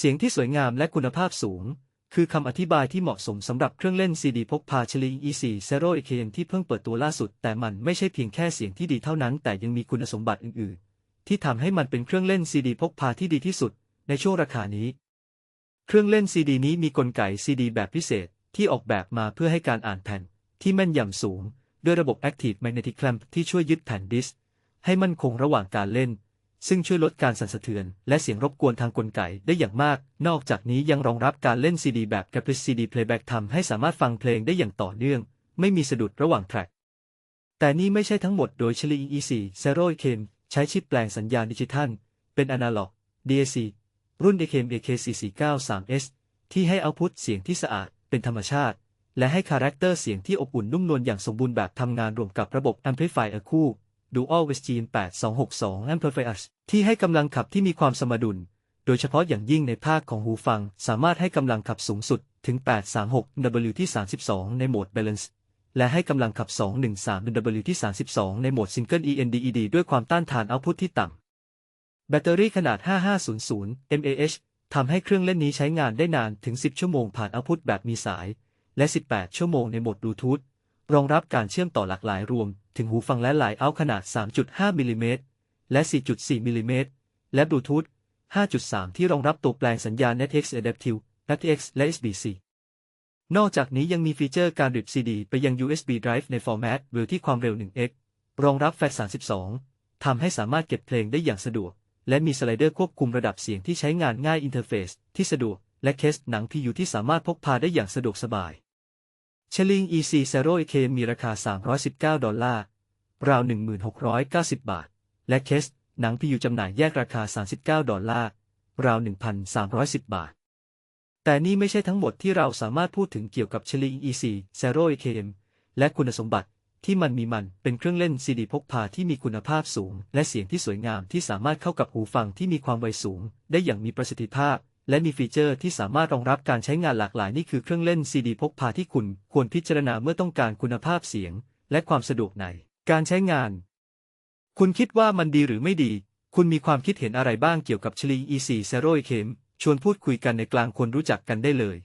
เสียงที่สวยงามและคุณภาพสูง คือคำอธิบายที่เหมาะสมสำหรับเครื่องเล่นซีดีพกพาชลี E4 Zero EKM ที่เพิ่งเปิดตัวล่าสุด แต่มันไม่ใช่เพียงแค่เสียงที่ดีเท่านั้น แต่ยังมีคุณสมบัติอื่น ๆ ที่ทำให้มันเป็นเครื่องเล่นซีดีพกพาที่ดีที่สุด ในช่วงราคานี้ เครื่องเล่นซีดีนี้มีกลไกซีดีแบบพิเศษที่ออกแบบมาเพื่อให้การอ่านแผ่น ที่แม่นยำสูง ด้วยระบบ Active Magnetic Clamp ที่ช่วยยึดแผ่นดิสก์ให้มั่นคงระหว่างการเล่น ซึ่งช่วยลดการสั่นสะเทือน และเสียงรบกวนทางกลไกได้อย่างมาก นอกจากนี้ยังรองรับการเล่นซีดีแบบ Caprice CD Playback ทำให้สามารถฟังเพลงได้อย่างต่อเนื่อง ไม่มีสะดุดระหว่างแทร็ก แต่นี่ไม่ใช่ทั้งหมดโดยชลี E4 Zero EKM ใช้ชิปแปลงสัญญาณดิจิทัล เป็นอนาล็อก DAC รุ่น EKM AK4493S ที่ให้เอาพุตเสียงที่สะอาด เป็นธรรมชาติ และให้คาแรคเตอร์เสียงที่อบอุ่นนุ่มนวลอย่างสมบูรณ์แบบทำงานรวมกับระบบ Amplifier คู่ Dual w e s t g e n 8262 Amplifiers ที่ให้กำลังขับที่มีความสมดุล โดยเฉพาะอย่างยิ่งในภาคของหูฟัง สามารถให้กำลังขับสูงสุดถึง 836 W ที่ 32 ในโหมด Balance และให้กำลังขับ 213 W ที่ 32 ในโหมด Single ENDED ด้วยความต้านทานเอาพุตที่ต่ำ แบตเตอรี่ขนาด 5500 mAh ทำให้เครื่องเล่นนี้ใช้งานได้นานถึง 10 ชั่วโมงผ่านเอาพุตแบบมีสาย และ 18 ชั่วโมงในโหมดบลูทูธ รองรับการเชื่อมต่อหลากหลายรวม ถึงหูฟังและหลายเอาขนาด 3.5 มิลลิเมตรและ 4.4 มิลลิเมตรและบลูทูธ 5.3 ที่รองรับตัวแปลงสัญญาณ NetX Adaptive aptX และ SBC นอกจากนี้ยังมีฟีเจอร์การริบ CD ไปยัง USB drive ในฟอร์แมตเวลที่ความเร็ว 1x รองรับ FAT 32 ทำให้สามารถเก็บเพลงได้อย่างสะดวก และมีสไลเดอร์ควบคุมระดับเสียงที่ใช้งานง่ายอินเทอร์เฟซที่สะดวก และเคสหนัง PU ที่สามารถพกพาได้อย่างสะดวกสบาย เชลิง EC Zero EK มีราคา 319 ดอลลาร์ ราว 1690 บาท และเคส หนัง PU จำหน่ายแยกราคา 39 ดอลลาร์ ราว 1,310 บาท แต่นี่ไม่ใช่ทั้งหมดที่เราสามารถพูดถึงเกี่ยวกับเชลิง EC Zero EKM และคุณสมบัติที่มันมีมันเป็นเครื่องเล่นซีดีพกพาที่มีคุณภาพสูง และเสียงที่สวยงามที่สามารถเข้ากับหูฟังที่มีความไวสูง ได้อย่างมีประสิทธิภาพ และมีฟีเจอร์ที่สามารถรองรับการใช้งานหลากหลายนี่คือเครื่องเล่นซีดีพกพาที่คุณควรพิจารณาเมื่อต้องการคุณภาพเสียง และความสะดวกใน การใช้งาน คุณคิดว่ามันดีหรือไม่ดี คุณมีความคิดเห็นอะไรบ้างเกี่ยวกับชลี E4 Zero EKM ชวนพูดคุยกันในกลางคนรู้จักกันได้เลย